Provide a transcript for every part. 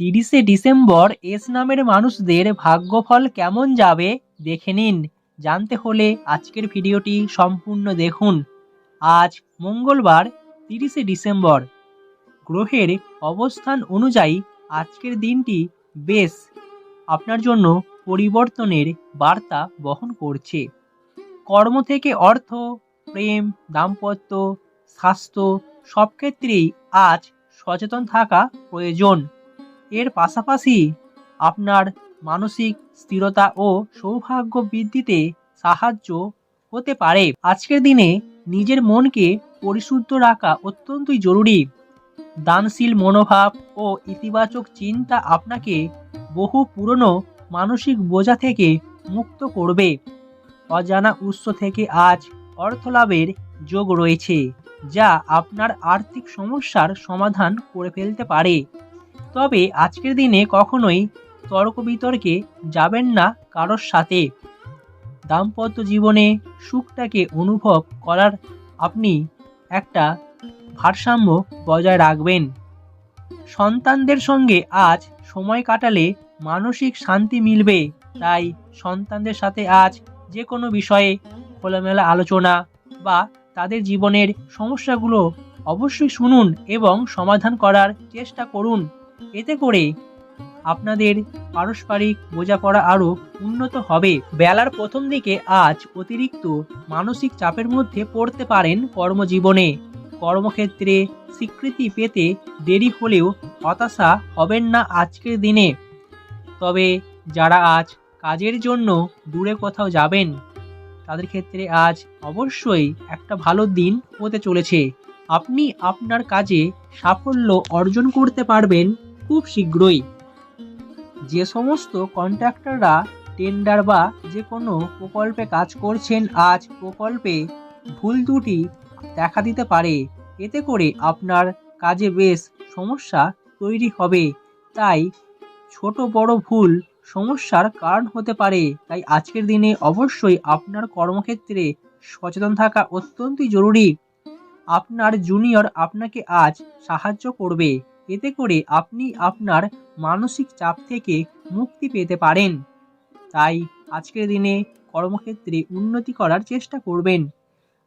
তিরিশে December S নামের মানুষদের ভাগ্যফল কেমন যাবে দেখে নিন। জানতে হলে আজকের ভিডিওটি সম্পূর্ণ দেখুন। আজ মঙ্গলবার, তিরিশে ডিসেম্বর। গ্রহের অবস্থান অনুযায়ী আজকের দিনটি বেশ আপনার জন্য পরিবর্তনের বার্তা বহন করছে। কর্ম থেকে অর্থ, প্রেম, দাম্পত্য, স্বাস্থ্য সব ক্ষেত্রেই আজ সচেতন থাকা প্রয়োজন। এর পাশাপাশি আপনার মানসিক স্থিরতা ও সৌভাগ্য বৃদ্ধিতে সাহায্য হতে পারে। আজকের দিনে নিজের মনকে পরিশুদ্ধ রাখা অত্যন্তই জরুরি। দানশীল মনোভাব ও ইতিবাচক চিন্তা আপনাকে বহু পুরনো মানসিক বোঝা থেকে মুক্ত করবে। অজানা উৎস থেকে আজ অর্থ লাভের যোগ রয়েছে, যা আপনার আর্থিক সমস্যার সমাধান করে ফেলতে পারে। তবে আজকের দিনে কখনোই তর্ক বিতর্কে যাবেন না কারোর সাথে। দাম্পত্য জীবনে সুখটাকে অনুভব করার আপনি একটা ভারসাম্য বজায় রাখবেন। সন্তানদের সঙ্গে আজ সময় কাটালে মানসিক শান্তি মিলবে, তাই সন্তানদের সাথে আজ যে কোনো বিষয়ে খোলামেলা আলোচনা বা তাদের জীবনের সমস্যাগুলো অবশ্যই শুনুন এবং সমাধান করার চেষ্টা করুন। এতে করে আপনাদের পারস্পরিক বোঝাপড়া আরও উন্নত হবে। বেলার প্রথম দিকে আজ অতিরিক্ত মানসিক চাপের মধ্যে পড়তে পারেন কর্মজীবনে। কর্মক্ষেত্রে স্বীকৃতি পেতে দেরি হলেও হতাশা হবেন না আজকের দিনে। তবে যারা আজ কাজের জন্য দূরে কোথাও যাবেন, তাদের ক্ষেত্রে আজ অবশ্যই একটা ভালো দিন হতে চলেছে। আপনি আপনার কাজে সাফল্য অর্জন করতে পারবেন খুব শীঘ্রই। যে সমস্ত কন্ট্রাক্টররা টেন্ডার বা যে কোনো প্রকল্পে কাজ করছেন, আজ প্রকল্পে ভুল ত্রুটি দেখা দিতে পারে। এতে করে আপনার কাজে বেশ সমস্যা তৈরি হবে। তাই ছোট বড় ভুল সমস্যার কারণ হতে পারে। তাই আজকের দিনে অবশ্যই আপনার কর্মক্ষেত্রে সচেতন থাকা অত্যন্তই জরুরি। আপনার জুনিয়র আপনাকে আজ সাহায্য করবে। এতে করে আপনি আপনার মানসিক চাপ থেকে মুক্তি পেতে পারেন। তাই আজকের দিনে কর্মক্ষেত্রে উন্নতি করার চেষ্টা করবেন।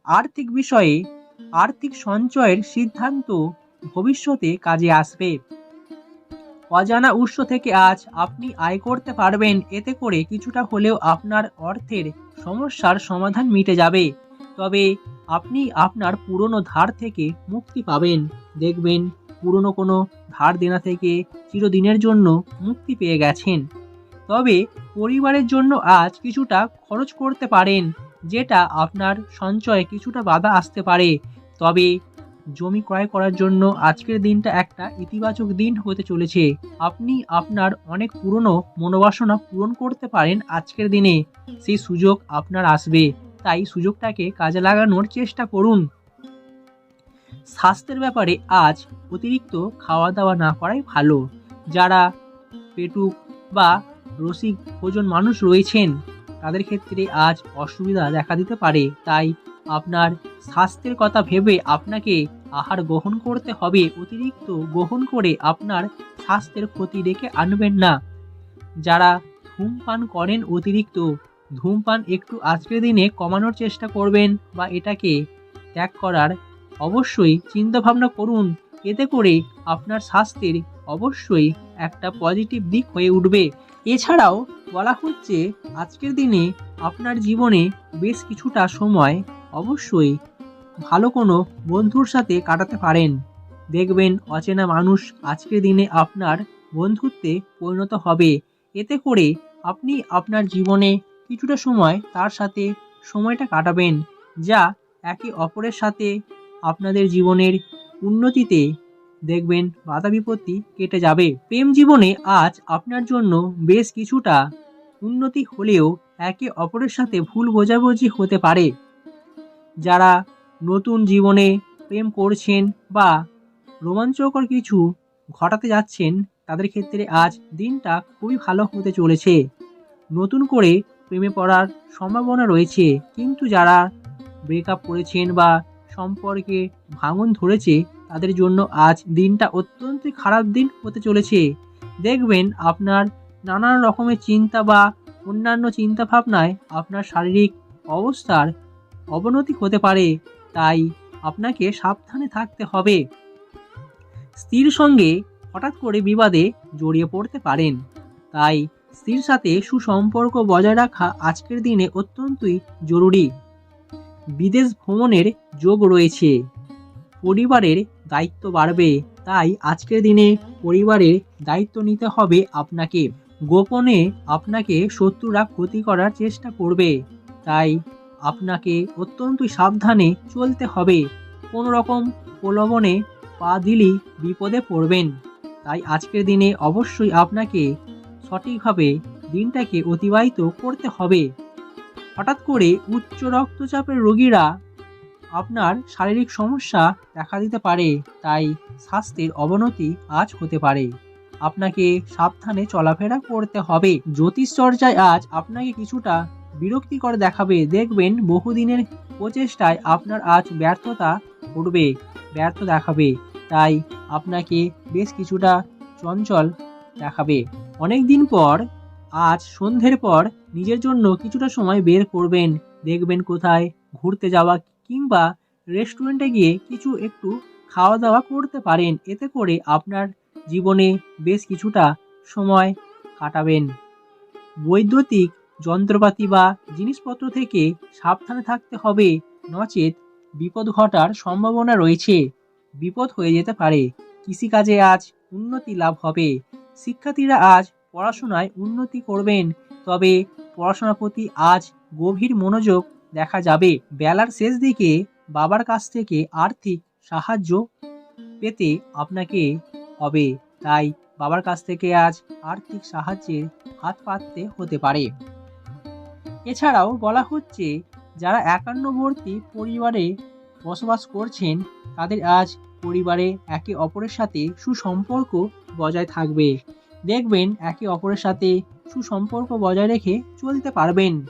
আর্থিক বিষয়ে আর্থিক সঞ্চয়ের সিদ্ধান্ত ভবিষ্যতে কাজে আসবে। অজানা উৎস থেকে আজ আপনি আয় করতে পারবেন, এতে করে কিছুটা হলেও আপনার অর্থের সমস্যার সমাধান মিটে যাবে। তবে আপনি আপনার পুরনো ধার থেকে মুক্তি পাবেন। দেখবেন পুরনো কোনো ধার দেনা থেকে চিরদিনের জন্য মুক্তি পেয়ে গেছেন। তবে পরিবারের জন্য আজ কিছুটা খরচ করতে পারেন, যেটা আপনার সঞ্চয়ে কিছুটা বাধা আসতে পারে। তবে জমি ক্রয় করার জন্য আজকের দিনটা একটা ইতিবাচক দিন হতে চলেছে। আপনি আপনার অনেক পুরনো মনোবাসনা পূরণ করতে পারেন আজকের দিনে। সেই সুযোগ আপনার আসবে। তাই সুযোগটাকে কাজে লাগানোর চেষ্টা করুন। স্বাস্থ্যের ব্যাপারে আজ অতিরিক্ত খাওয়া দাওয়া না করাই ভালো। যারা পেটুক বা রসিক ভোজন মানুষ রয়েছেন, তাদের ক্ষেত্রে আজ অসুবিধা দেখা দিতে পারে। তাই আপনার স্বাস্থ্যের কথা ভেবে আপনাকে আহার গ্রহণ করতে হবে। অতিরিক্ত গ্রহণ করে আপনার স্বাস্থ্যের ক্ষতি ডেকে আনবেন না। যারা ধূমপান করেন, অতিরিক্ত ধূমপান একটু আজকের দিনে কমানোর চেষ্টা করবেন বা এটাকে ত্যাগ করার অবশ্যই চিন্তাভাবনা করুন। এতে করে আপনার স্বাস্থ্যের অবশ্যই একটা পজিটিভ দিক হয়ে উঠবে। এছাড়াও বলা হচ্ছে, আজকের দিনে আপনার জীবনে বেশ কিছুটা সময় অবশ্যই ভালো কোনো বন্ধুর সাথে কাটাতে পারেন। দেখবেন অচেনা মানুষ আজকের দিনে আপনার বন্ধুত্বে পরিণত হবে। এতে করে আপনি আপনার জীবনে কিছুটা সময় তার সাথে সময়টা কাটাবেন, যা একে অপরের সাথে আপনাদের জীবনের উন্নতিতে দেখবেন বাধা বিপত্তি কেটে যাবে। প্রেম জীবনে আজ আপনার জন্য বেশ কিছুটা উন্নতি হলেও একে অপরের সাথে ভুল বোঝাবুঝি হতে পারে। যারা নতুন জীবনে প্রেম করছেন বা রোমাঞ্চকর কিছু ঘটাতে যাচ্ছেন, তাদের ক্ষেত্রে আজ দিনটা খুবই ভালো হতে চলেছে। নতুন করে প্রেমে পড়ার সম্ভাবনা রয়েছে। কিন্তু যারা ব্রেকআপ করেছেন বা সম্পর্কে ভাঙন ধরেছে, তাদের জন্য আজ দিনটা অত্যন্ত খারাপ দিন হতে চলেছে। দেখবেন আপনার নানান রকমের চিন্তা বা অন্যান্য চিন্তা ভাবনায় আপনার শারীরিক অবস্থার অবনতি হতে পারে, তাই আপনাকে সাবধানে থাকতে হবে। স্ত্রীর সঙ্গে হঠাৎ করে বিবাদে জড়িয়ে পড়তে পারেন, তাই স্ত্রীর সাথে সুসম্পর্ক বজায় রাখা আজকের দিনে অত্যন্তই জরুরি। বিদেশ ভ্রমণের যোগ রয়েছে। পরিবারের দায়িত্ব বাড়বে, তাই আজকের দিনে পরিবারের দায়িত্ব নিতে হবে আপনাকে। গোপনে আপনাকে শত্রুরা ক্ষতি করার চেষ্টা করবে, তাই আপনাকে অত্যন্তই সাবধানে চলতে হবে। কোনো রকম প্রলোভনে পা দিলেই বিপদে পড়বেন, তাই আজকের দিনে অবশ্যই আপনাকে সঠিকভাবে দিনটাকে অতিবাহিত করতে হবে। হঠাৎ করে উচ্চ রক্তচাপের রোগীরা আপনার শারীরিক সমস্যা দেখা দিতে পারে, তাই স্বাস্থ্যের অবনতি আজ হতে পারে। আপনাকে সাবধানে চলাফেরা করতে হবে। জ্যোতিষ চর্চায় আজ আপনাকে কিছুটা বিরক্তিকর দেখাবে। দেখবেন বহুদিনের প্রচেষ্টায় আপনার আজ ব্যর্থতা ঘটবে, ব্যর্থ দেখাবে, তাই আপনাকে বেশ কিছুটা চঞ্চল দেখাবে। অনেক দিন পর আজ সন্ধ্যের পর নিজের জন্য কিছুটা সময় বের করবেন। দেখবেন কোথায় ঘুরতে যাওয়া কিংবা রেস্টুরেন্টে গিয়ে কিছু একটু খাওয়া দাওয়া করতে পারেন। এতে করে আপনার জীবনে বেশ কিছুটা সময় কাটাবেন। বৈদ্যুতিক যন্ত্রপাতি বা জিনিসপত্র থেকে সাবধানে থাকতে হবে। নচেত বিপদ ঘটার সম্ভাবনা রয়েছে। বিপদ হয়ে যেতে পারে। কৃষিকাজে আজ উন্নতি লাভ হবে। শিক্ষার্থীরা আজ পড়াশোনায় উন্নতি করবেন। তবে পড়াশোনার প্রতি আজ গভীর মনোযোগ দেখা যাবে। বেলার শেষ দিকে বাবার কাছ থেকে আর্থিক সাহায্য পেতে আপনাকে হবে। তাই বাবার কাছ থেকে আজ আর্থিক সাহায্যের হাত পাততে হতে পারে। এছাড়াও বলা হচ্ছে, যারা একান্নবর্তী পরিবারে বসবাস করছেন, তাদের আজ পরিবারে একে অপরের সাথে সুসম্পর্ক বজায় থাকবে। দেখবেন একে অপরের সাথে সুসম্পর্ক বজায় রেখে চলতে পারবেন।